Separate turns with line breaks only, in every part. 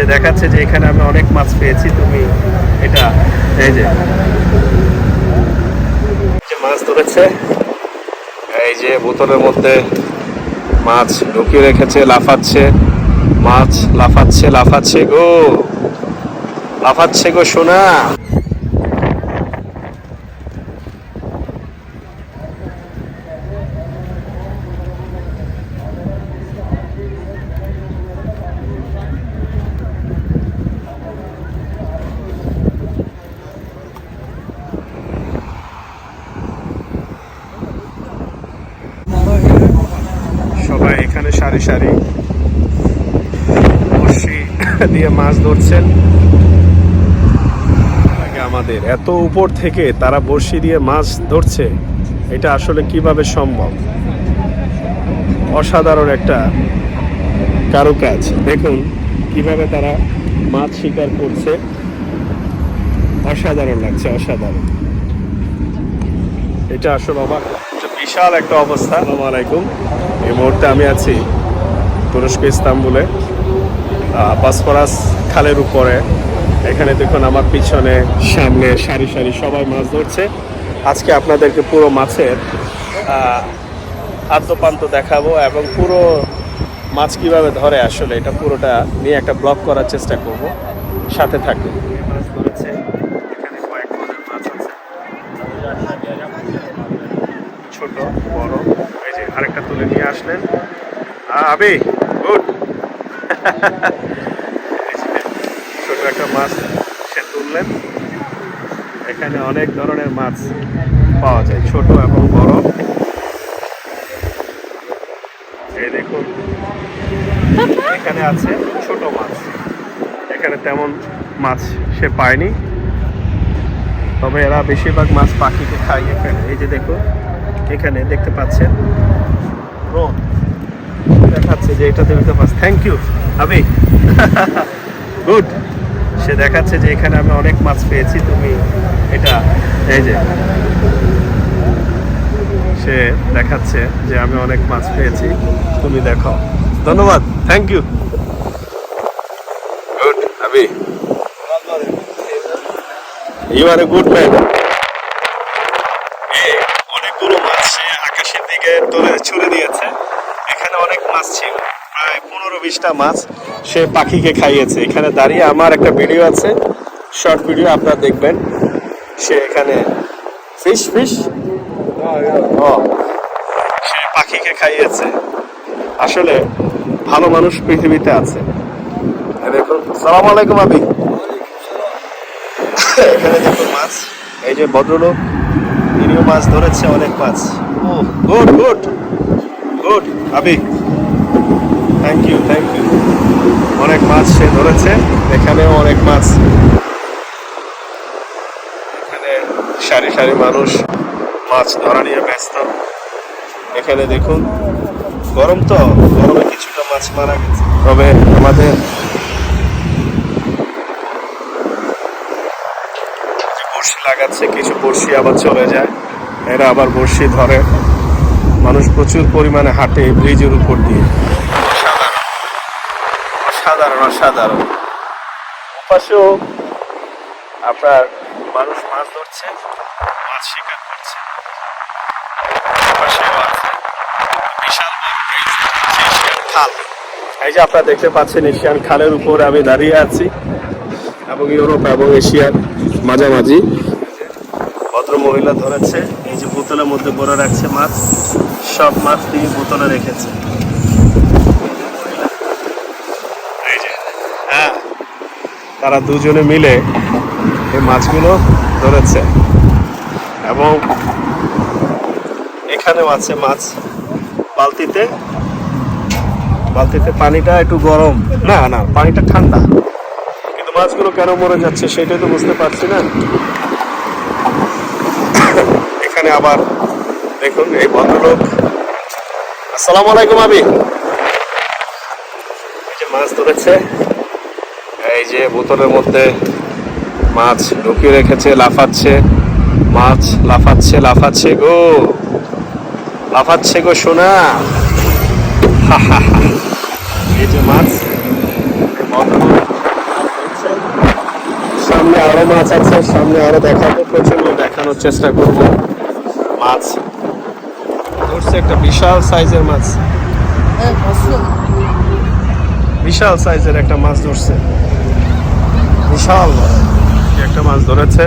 সে দেখাচ্ছে যে এখানে আমি অনেক মাছ পেয়েছি, তুমি এটা, এই যে। মাছ ধরেছে, এই যে বোতলের মধ্যে মাছ ঢুকিয়ে রেখেছে, লাফাচ্ছে, মাছ লাফাচ্ছে লাফাচ্ছে গো লাফাচ্ছে গো সোনা সবাই এখানে সারি সারি বড়শি দিয়ে মাছ ধরছেন। আমাদের, এত উপর থেকে তারা বড়শি দিয়ে মাছ ধরছে, এটা আসলে কীভাবে সম্ভব? অসাধারণ একটা কারুকাজ। দেখুন কীভাবে তারা মাছ শিকার করছে। অসাধারণ লাগছে, অসাধারণ। এটা আসলে অবাক। বিশাল একটা অবস্থা। আলাইকুম। এই মুহূর্তে আমি আছি তুরস্ক, ইস্তাম্বুলে। বসফরাস খালের উপরে। এখানে দেখুন আমার পিছনে, সামনে সারি সারি সবাই মাছ ধরছে। আজকে আপনাদেরকে পুরো মাছের আদ্যপান্ত দেখাবো এবং পুরো মাছ কীভাবে ধরে আসলে এটা পুরোটা নিয়ে একটা ব্লগ করার চেষ্টা করব। সাথে থাকুন। ছোট, বড়। এই যে আরেকটা তুলে নিয়ে আসলেন। আবি গুড ছোট একটা মাছ সে তুললেন। এখানে অনেক ধরনের মাছ পাওয়া যায়, ছোট এবং বড়। এই দেখুন, এখানে আছে ছোট মাছ। এখানে তেমন মাছ সে পায়নি। তবে এরা বেশিরভাগ মাছ পাখিকে খাইয়ে ফেলে। এই যে দেখুন এখানে দেখতে পাচ্ছেন। রোদ দেখাচ্ছে যে এটা দেখতে পাচ্ছ থ্যাংক ইউ আবি গুড সে দেখাচ্ছে যে এখানে আমি অনেক মাছ পেয়েছি, তুমি এটা, এই যে। সে দেখাচ্ছে যে আমি অনেক মাছ পেয়েছি, তুমি দেখো। ধন্যবাদ thank you good Abhi you are a good man অনেকগুলো মাছ সে আকাশের দিকে তোলে ছুড়ে দিয়েছে এখানে অনেক মাছ ছিল। প্রায় পনেরো বিশটা মাছ সে পাখিকে খাইয়েছে। এখানে দাঁড়িয়ে আমার একটা ভিডিও আছে। শর্ট ভিডিও, আপনারা দেখবেন। সে এখানে ফিশ ফিশ সে পাখিকে খাইয়েছে। আসলে ভালো মানুষ পৃথিবীতে আছে। সালাম আলাইকুম আবি। এখানে দেখুন মাছ। এই যে ভদ্রলোক, তিনিও মাছ ধরেছে, অনেক মাছ। ও good good good Abhi thank you thank you অনেক মাছ সে ধরেছে, এখানেও অনেক মাছ। এখানে সারি সারি মানুষ মাছ ধরা নিয়ে ব্যস্ত। এখানে দেখুন, গরম তো, গরমে কিছুটা মাছ মারা গেছে। তবে আমাদের বড়শি লাগাচ্ছে, কিছু বড়শি আবার চলে যায়। এরা আবার বড়শি ধরে। মানুষ প্রচুর পরিমাণে হাঁটে ব্রিজের উপর দিয়ে। অসাধারণ অসাধারণ। ওপাশেও আপনার মানুষ মাছ ধরছে, মাছ শিকার করছে। এই যে আপনারা দেখতে পাচ্ছেন, এশিয়ান খালের উপর আমি দাঁড়িয়ে আছি এবং ইউরোপ এবং এশিয়ার মাঝামাঝি। ভদ্র মহিলা ধরেছে। এই যে বোতলের মধ্যে ভরে রাখছে মাছ। সব মাছ তিনি বোতলে রেখেছে। এই যে, হ্যাঁ। তারা দুজনে মিলে এই মাছগুলো ধরেছে। এবং এখানেও আছে মাছ বালতিতে। বালতিতে পানিটা একটু গরম। না না পানিটা ঠান্ডা। কিন্তু মাছগুলো কেন মরে যাচ্ছে সেটাই তো বুঝতে পারছি না। এখানে আবার দেখুন, এই ভদ্রলোক। আসসালাম আলাইকুম এই যে মাছ ধরেছে, এই যে বোতলের মধ্যে মাছ ঢুকিয়ে রেখেছে, লাফাচ্ছে, মাছ লাফাচ্ছে লাফাচ্ছে গো। লাফাচ্ছে গো, সোনা। এই যে মাছ সামনে আরও মাছ আছে, সামনে আরও দেখাবো, প্রচণ্ড দেখানোর চেষ্টা করব। মাছ। ধরছে একটা বিশাল সাইজের মাছ। বিশাল সাইজের একটা মাছ ধরছে। বিশাল একটা মাছ ধরেছে?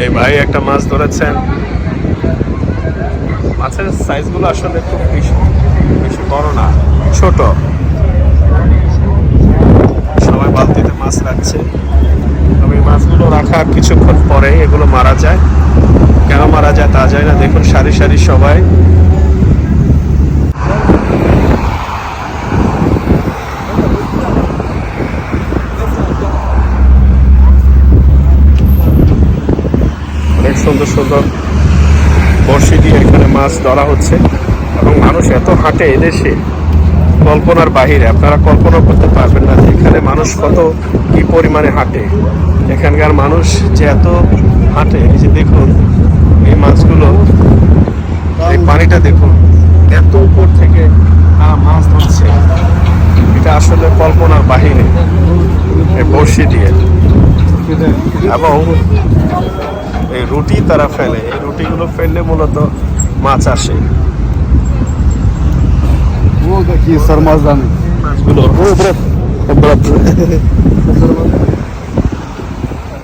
এই ভাই একটা মাছ ধরেছেন মাছের সাইজগুলো আসলে খুব বেশি বেশি বড় না ছোট। সবাই বালতিতে মাছ রাখছে। রাখার কিছুক্ষণ পরে এগুলো মারা যায়। কেন মারা যায় তা যায় না। দেখুন, সারি সারি সবাই। সুন্দর সুন্দর বড়শি দিয়ে এখানে মাছ ধরা হচ্ছে। এবং মানুষ এত হাঁটে এদেশে, কল্পনার বাহিরে। আপনারা কল্পনা করতে পারবেন না যে এখানে মানুষ কত কি পরিমাণে হাঁটে। এখানকার মানুষ যে এত হাঁটে এই যে দেখুন এই মাছগুলো এই পানিটা দেখুন এত উপর থেকে তারা মাছ ধরছে। এটা আসলে কল্পনার বাহিরে এই বড়শি দিয়ে। এবং এই রুটি তারা ফেলে এই রুটিগুলো ফেললে মূলত মাছ আসে। মাছগুলো